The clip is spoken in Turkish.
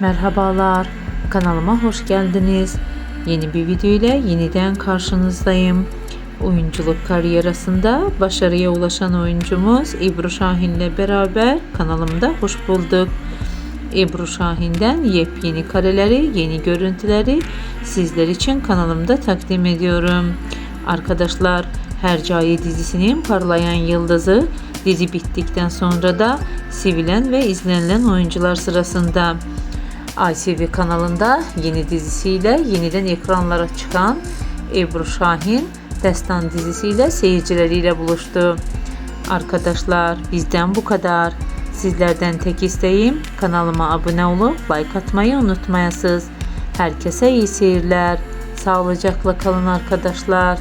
Merhabalar, kanalıma hoş geldiniz. Yeni bir video ile yeniden karşınızdayım. Oyunculuk kariyerasında başarıya ulaşan oyuncumuz Ebru Şahin ile beraber kanalımda hoş bulduk. Ebru Şahin'den yepyeni kareleri, yeni görüntüleri sizler için kanalımda takdim ediyorum. Arkadaşlar, Hercai dizisinin parlayan yıldızı dizi bittikten sonra da sevilen ve izlenilen oyuncular sırasında. ITV kanalında yeni dizisiyle yeniden ekranlara çıkan Ebru Şahin Destan dizisiyle seyircileriyle buluştu. Arkadaşlar bizden bu kadar. Sizlerden tek isteğim kanalıma abone olup like atmayı unutmayasınız. Herkese iyi seyirler. Sağlıcakla kalın arkadaşlar.